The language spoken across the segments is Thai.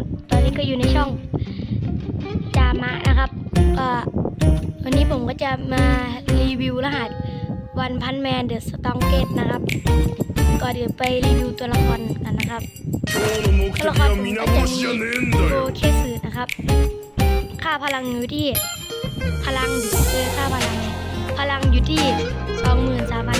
นุตอนนี้ก็อยู่ในช่องจามะนะครับวันนี้ผมก็จะมารีวิวรหัสวันพันแมนเดอะสตองเกตนะครับก็เดี๋ยวไปรีวิวตัวละครกันนะครับตัวละครผมก็จะมีโกเคสึนะครับ ค่าพลังอยู่ที่ พลังอยู่ค่าพลัง พลังอยู่ที่สองหมื่นสามพัน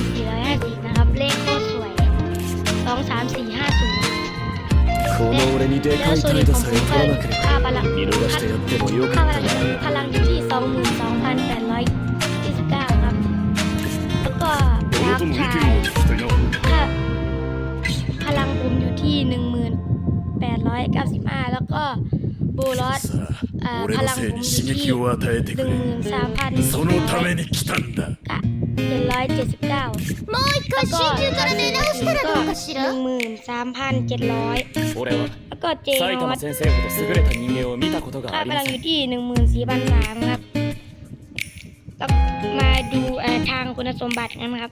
の俺にで แล้ か วย ส่วน 態 อีก 度 ของ さ ผม え ก็ 取らなけれ ค่า ば พลัง 見逃してやってもよ ค่า か พ った ลัง な พลังอยู่ที่ 22,829 ครับ แล้วก็ดา 俺 ร์ と ก の意見 ชาย を聞きたいな ค่าพลังผมอยู่ที่ 1895 แล้วก็โบลอส さ เอ่อ あ พ 俺 ลั の ง せ ผม いに อยู่ 刺 ที่ 激を与えてくれそのため 13,000 に来たんだ กะ779 もう一回真鍮から出直したらどうかしら13,700 俺は แล้วก็เจ 埼 นอ 玉 ส 先生ほど優れた人間を見たことが ค่า あ พ り ลั ま ง せ อน ยู่ที่ 14,300ครับแล้วมาดูเอ่อทางคุณสมบัติกันนะครับ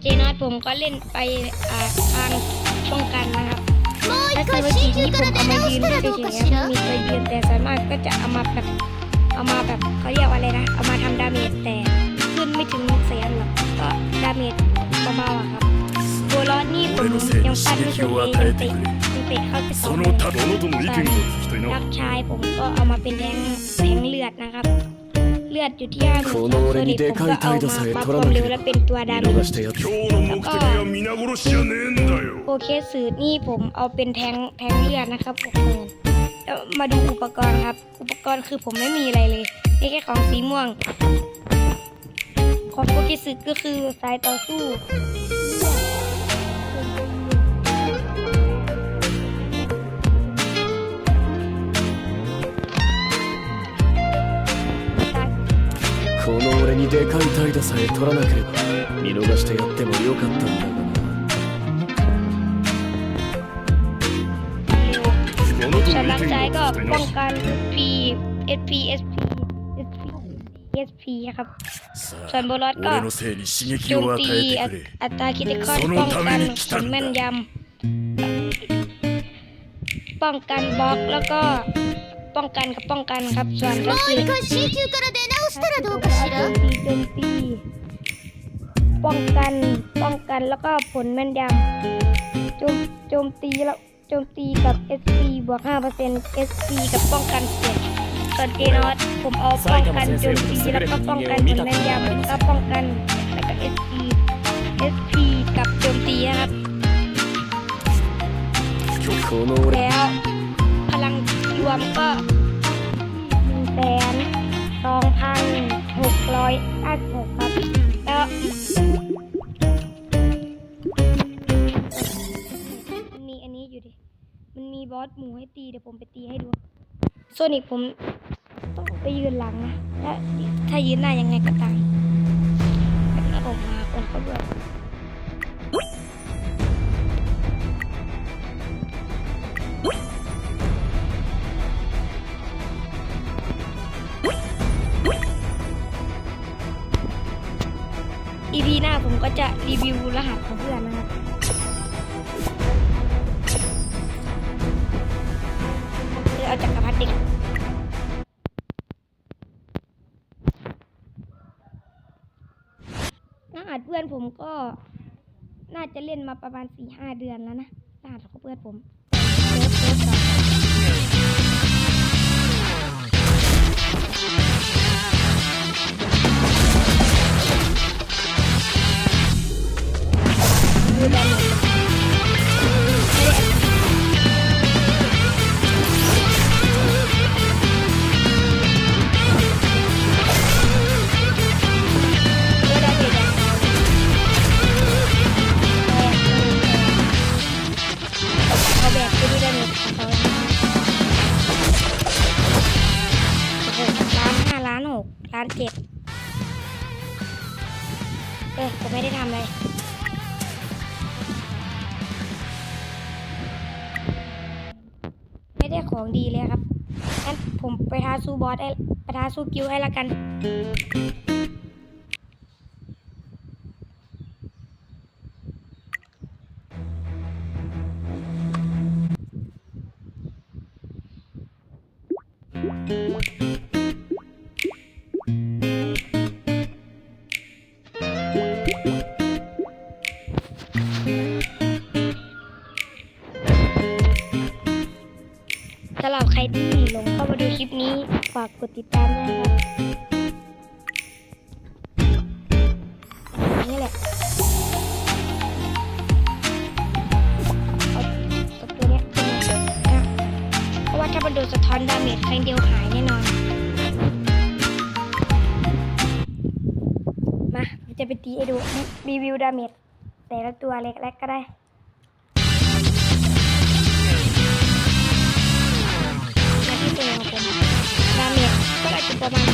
เจนอสผมก็เล่นไปอ่าทางป้องกันนะครับ もう ถ้า 一 เกิด 回 ว่า 真 ที 鍮 นี้ผ から มเอา 出 มา 直 ยื し น たら เฉ どうか ย し ๆ ら มีตัวยืนแต่ส่วนมากก็จะเอามาแบบเอามาแบบเขาเรียกว่าอะไรนะ เอามาทำดาเมจแต่ขึ้น ไม่ถึงแสนหรอกก็ดาเมจเบาๆอะครับตัวร้อนนี่ผมยังปั้นไม่ถึงเลยยังเตะยังเตะเข้าไปสองเลยนักชายผมก็เอามาเป็นแทงแทงเลือดนะครับเลือดอยู่ที่ห้าหมื่นผมก็เอามามาความเร็วและเป็นตัวดาเมจแล้วก็โอเคสื่อนี่ผมเอาเป็นแทงแทงเลือดนะครับหกมนมาดูอุปกรณ์ครับ อุปกรณ์คือผมไม่มีอะไรเลยนี่แค่ของสีม่วง ของโปเกสึก็คือสายต่อสู้ この俺にでかい態度さえ取らなければ見逃してやってもよかったんだがな เร็ว 殿と ส่วน の ร่าง 意見 ซ้ายก็ を聞きたい ป้อง な กัน P SP SP SP SP ครับ さ ส่วนโบลอสก็โจมตีอัตราคิติคอนป้องกันผลแม่นยำป้องกันบล็อกแล้วก็ป้องกันกับป้องกันครับส่วนก็คือโจมตีป้องกันป้องกันแล้วก็ผลแม่นยำโจมโจมตีแล้วโจมตีกับ SP บวก5% SP กับป้องกันเสียง ส่วนเจนอตผมเอาป้องกันโจมตีแล้วก็ป้องกันผลแมนยำแล้ก็ป้องกันแล้วก็เอสพีเอสพีกับโจมตีนะครับแล้วพลังรวมก็หนึ่งแสนสองพันหกร้อยห้าสิบหกครับแล้วมีอันนี้อยู่ดิ มันมีบอสหมูให้ตีเดี๋ยวผมไปตีให้ดู โซนิกผมต้องไปยืนหลังนะถ้าถ้ายืนหน้ายังไงก็ตายแล้วออกมาคนก็เบื่ออีพีหน้าผมก็จะรีวิวรหัสของเพื่อนนะครับ เล่นมาประมาณสี่ห้าเดือนแล้วนะรหัสของเพื่อนผมาสู้บอสไอ้ปะท้าสู้กิวไอ้ละกัน ฝากกดติดตามด้วยนะครับนี่แหละเอาตัวเนี้ยขึ้นมาอะเพราะว่าถ้ามันโดนสะท้อนดาเมจครั้งเดียวหายแน่นอน มาจะไปตีให้ดูรีวิวดาเมจแต่ละตัวเล็กๆก็ได้ ประมาณ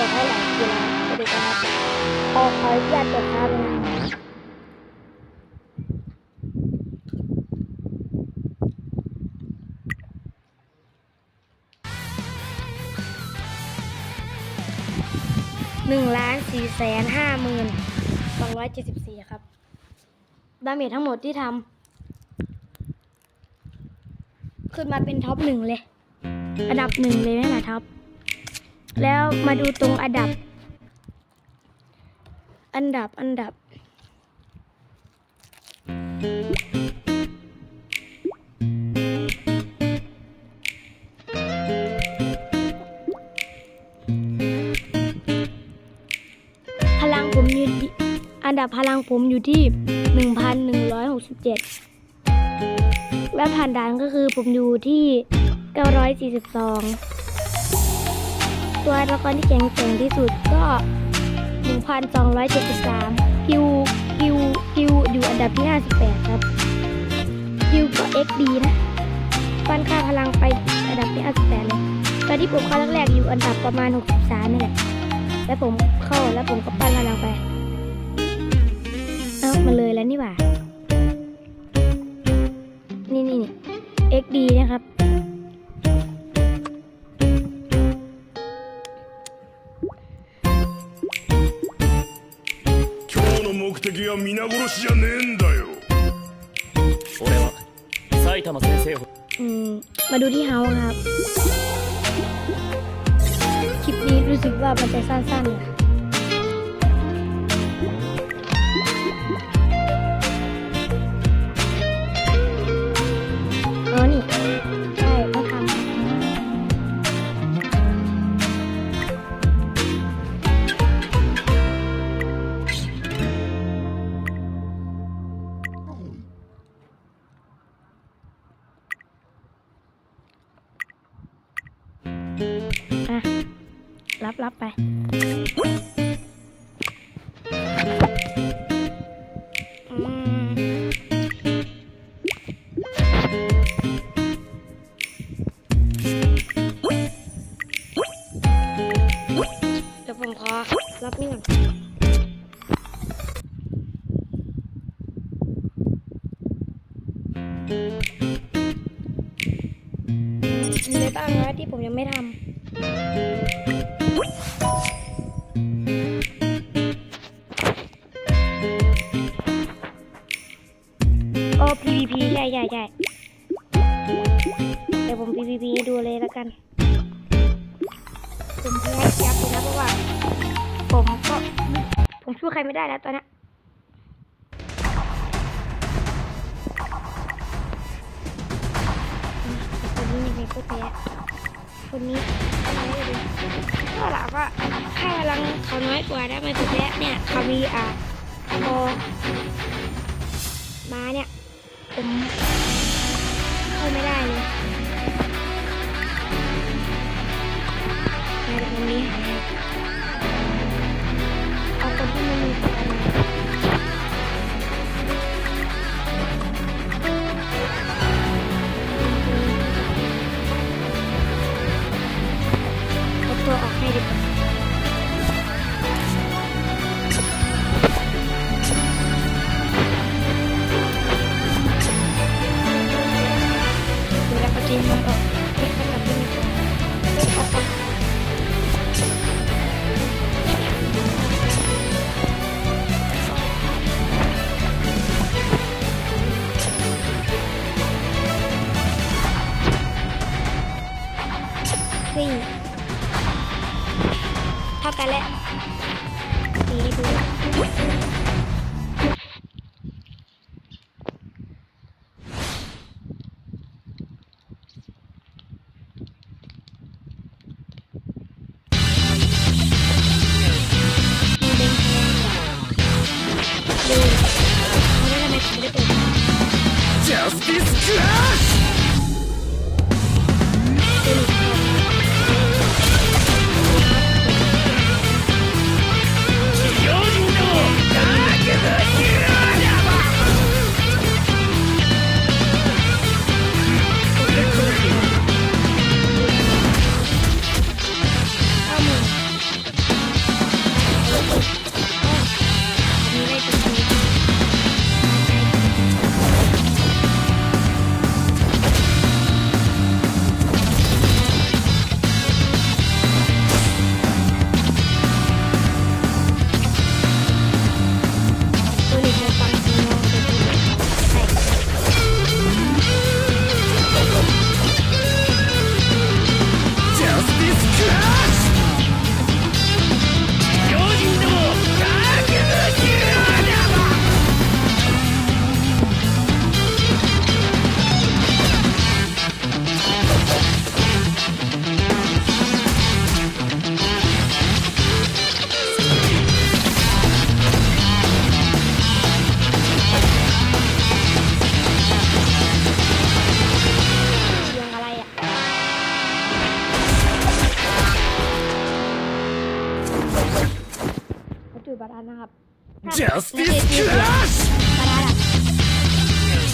ตัวนี้ตัวเท่าไหร่กีฬาไปดูกันครับขอขออนุญาตจดครับเลยนะหนึ่งล้านสี่แสนห้าหมื่นสองร้อยเจ็ดสิบสี่ครับ ดาเมจทั้งหมดที่ทำขึ้นมาเป็นท็อปหนึ่งเลย อันดับหนึ่งเลยไหมล่ะท็อป แล้วมาดูตรงอันดับ อันดับอันดับ พลังผมอยู่ที่อันดับพลังผมอยู่ที่ 1,167 และผ่านด่านก็คือผมอยู่ที่ 942 ตัวละครที่แข็งแกร่งที่สุดก็ 1,273คิวคิวคิวอยู่อันดับที่ 58 ครับคิวก็ XD นะฟันค่าพลังไปอันดับที่ 58 เลย ตอนที่ผมเข้าแรกๆอยู่อันดับประมาณ 63นี่แหละ แล้วผมเข้าแล้วผมก็ปั้นกำลังไป เอ้ามาเลยแล้วนี่หว่า นี่นี่นี่ XD นะครับ 的は皆殺しじゃねえんだよ俺は埼玉先生を อืม มาดูที่เฮาครับ คลิปนี้รู้สึกว่ามันจะสั้นๆเล รับรับไป เดี๋ยวผมขอรับนี่ก่อนมีอะไรบ้างนะที่ผมยังไม่ทำ มช่วยใครไม่ได้แล้วตอนนี้คนนี้ยังไก็แพ้คนนี้อะไรดีก็หลับว่าค่าพลังเขาน้อยกว่าไนะมันจะแพ้เนี่ยเขามีอะพอมาเนี่ยผมเข้าไม่ได้เลย กันแล้ว ャスティスクラッシュ！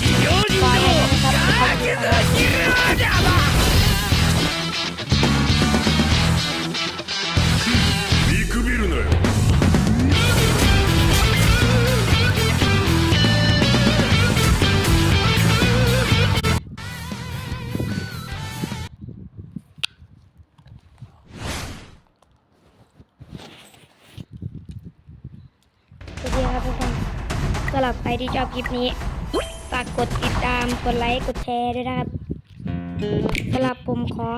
企人のだけだ ที่ชอบคลิปนี้ ฝากกดติดตาม กดไลค์ กดแชร์ด้วยนะครับสำหรับผมขอ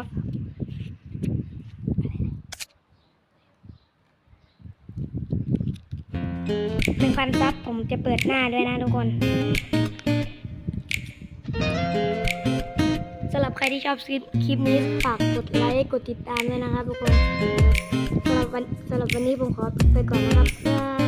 หนึ่งพันซับผมจะเปิดหน้าด้วยนะทุกคนสำหรับใครที่ชอบคลิปคลิปนี้ฝากกดไลค์กดติดตามด้วยนะครับทุกคนสำหรับวันสำหรับวันนี้ผมขอไปก่อนนะครับบาย